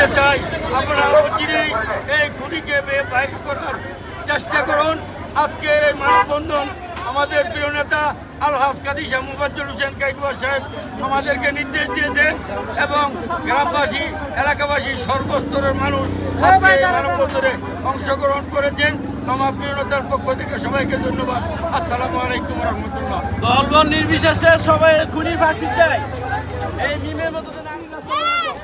বলতে চাই, আপনারা অচিরেই এই খুনিকে বাইর করার চেষ্টা করুন। আজকের এই মানববন্ধন আমাদের প্রিয় নেতা আলহাজ কাদি শাহ মুবাজ্জল হোসেন কাইকুয়া সাহেব আমাদেরকে নির্দেশ দিয়েছেন এবং গ্রামবাসী, এলাকাবাসী সর্বস্তরের মানুষ আজকে এই মানববন্ধনে অংশগ্রহণ করেছেন। আমার প্রিয় নেতার পক্ষ থেকে সবাইকে ধন্যবাদ। আসসালামু আলাইকুম রহমতুল্লাহ। দলবল নির্বিশেষে সবাই খুনি ফাঁসি চাই এই মিমের মতো